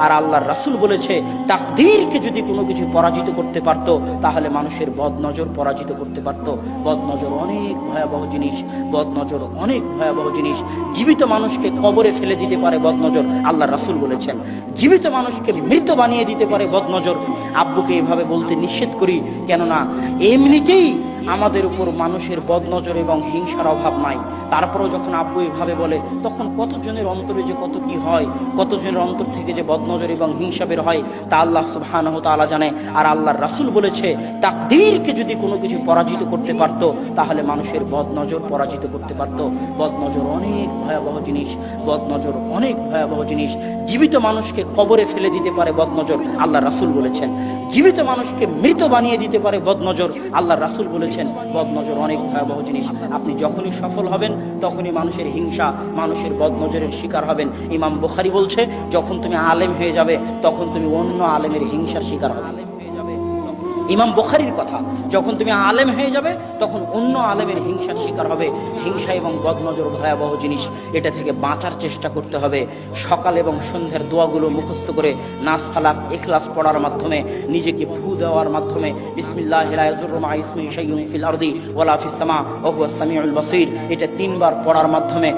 আর আল্লাহর রাসূল বলেছে, তাকদীরকে যদি কোনো কিছু পরাজিত করতে পারত, তাহলে মানুষের বদনজর পরাজিত করতে পারত। বদনজর অনেক ভয়াবহ জিনিস, বদনজর অনেক ভয়াবহ জিনিস। জীবিত মানুষকে কবরে ফেলে দিতে পারে বদনজর আল্লাহ রাসূল বলেছেন। জীবিত মানুষকে মৃত বানিয়ে দিতে পারে বদনজর। আব্বুকে এভাবে বলতে নিষেধ করি, কেননা এমনিতেই আমাদের উপর মানুষের বদনজর এবং হিংসার অভাব নাই। তারপরেও যখন আব্বু এভাবে বলে, তখন কতজনের অন্তরে যে কত কি হয়, কতজনের অন্তর থেকে যে বদনজর এবং হিংসা বের হয়, তা আল্লাহ সুবহানাহু তাআলা জানে। আর আল্লাহর রাসূল বলেছে, তাকদীরকে যদি কোনো কিছু পরাজিত করতে পারতো, তাহলে মানুষের বদনজর পরাজিত করতে পারতো। বদনজর অনেক ভয়াবহ জিনিস, বদনজর অনেক ভয়াবহ জিনিস। জীবিত মানুষকে কবরে ফেলে দিতে পারে বদনজর আল্লাহ রাসুল বলেছেন। জীবিত মানুষকে মৃত বানিয়ে দিতে পারে বদনজর আল্লাহ রাসুল বলেছেন। বদনজর অনেক ভয়াবহ জিনিস। আপনি যখনই সফল হবেন, তখনই মানুষের হিংসা, মানুষের বদনজরের শিকার হবেন। ইমাম বুখারি বলছে, যখন তুমি আলেম হয়ে যাবে, তখন তুমি অন্য আলেমের হিংসার শিকার হবে। ইমাম বুখারির কথা। যখন তুমি আলেম হয়ে যাবে, তখন অন্য আলেমের হিংসার শিকার হবে। হিংসা এবং বদনজর ভয়াবহ জিনিস, এটা থেকে বাঁচার চেষ্টা করতে হবে। সকাল এবং সন্ধ্যার দোয়াগুলো মুখস্থ করে নাচ ফালাক, এখলাস পড়ার মাধ্যমে, নিজেকে ফু দেওয়ার মাধ্যমে এটা তিনবার পড়ার মাধ্যমে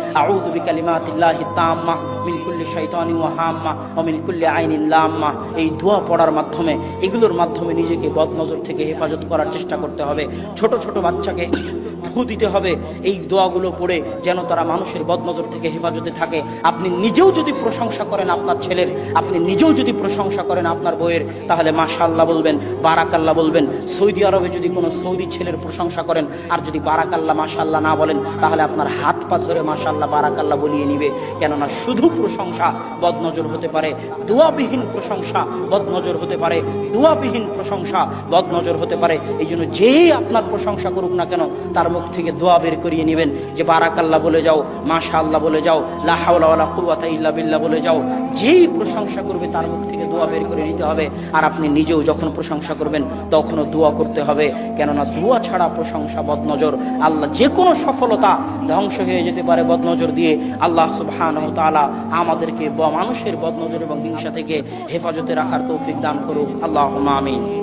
কুল্লি এই দোয়া পড়ার মাধ্যমে, এগুলোর মাধ্যমে নিজেকে বদনজর থেকে হেফাজত করার চেষ্টা করতে হবে। ছোট ছোট বাচ্চাকে ফু দিতে হবে। এই দোয়াগুলো পড়ে যেন তারা মানুষের বদনজর থেকে হেফাজতে থাকে। আপনি নিজেও যদি প্রশংসা করেন আপনার ছেলের, আপনি নিজেও যদি প্রশংসা করেন আপনার বইয়ের তাহলে মাশাল্লাহ বলবেন, বারাকাল্লাহ বলবেন। সৌদি আরবে যদি কোনো সৌদি ছেলের প্রশংসা করেন, আর যদি বারাকাল্লাহ মাশাল্লাহ না বলেন, তাহলে আপনার হাত পা ধরে মাশাল্লাহ বারাকাল্লাহ বলিয়ে নিবে। কেননা শুধু প্রশংসা বদনজর হতে পারে, দোয়াবিহীন প্রশংসা বদনজর হতে পারে, দোয়াবিহীন প্রশংসা বদনজর হতে পারে। এই জন্য যেই আপনার প্রশংসা করুক না কেন, তার মুখ থেকে দোয়া বের করিয়ে নেবেন যে বারাকাল্লাহ বলে যাও মাশা আল্লাহ বলে যাও লাহাউলা কুয়াতা ইল্লা বিল্লাহ বলে যাও। যেই প্রশংসা করবে তার মুখ থেকে দোয়া বের করে নিতে হবে। আর আপনি নিজেও যখন প্রশংসা করবেন, তখনও দোয়া করতে হবে। কেননা দোয়া ছাড়া প্রশংসা বদনজর। আল্লাহ যে কোনো সফলতা ধ্বংস হয়ে যেতে পারে বদনজর দিয়ে। আল্লাহ সুবহানাহু তাআলা আমাদেরকে মানুষের বদনজর এবং হিংসা থেকে হেফাজতে রাখার তৌফিক দান করুক। আল্লাহ আমিন।